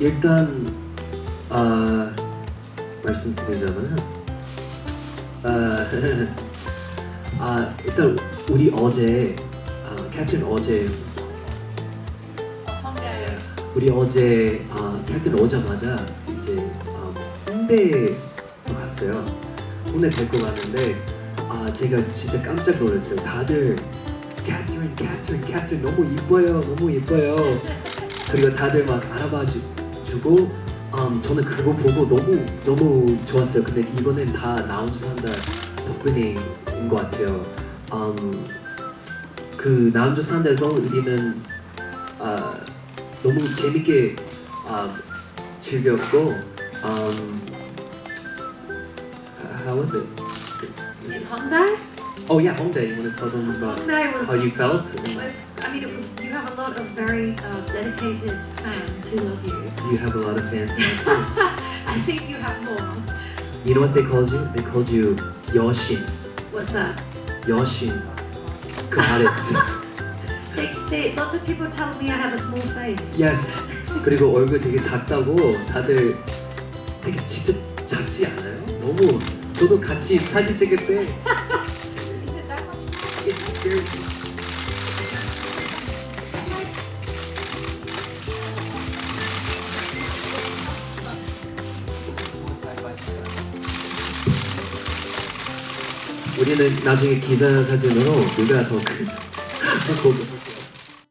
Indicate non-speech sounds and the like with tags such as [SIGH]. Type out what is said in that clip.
일단 아 말씀드리자면 아, [LAUGHS] 아 일단 우리 어제 아 캡틴 어제 우리 어제 아 캡틴 오자마자 이제 아, 홍대로 갔어요. 홍대 데리고 갔는데 아 제가 진짜 깜짝 놀랐어요. 다들 캐트린 캐트린 너무 이뻐요 너무 이뻐요. 그리고 다들 막 알아봐 주, 주고 음, 저는 그거 보고 너무 너무 좋았어요. 근데 이번엔 다 나온 산다 덕분인 것 같아요. 음, 그 나운주 산다에서 우리는 아, 너무 재밌게 아, 즐겼고 um, how was it? In Hyundai? Oh yeah, Hongdae. You want to tell them about Hyundai was, how you felt? was, I mean, it was, you have a lot of very uh, dedicated fans who love you. You have a lot of fans now too. I think you have more. You know what they called you? They called you Yoshin. What's that? Yoshin. Goddess. They, they, lots of people tell me I have a small face. yes. 그리고 얼굴 되게 작다고 다들 되게 진짜 작지 않아요? 너무 저도 같이 사진 찍을 때 우리는 나중에 기사 사진으로 누가 더 큰, [LAUGHS] 더 고급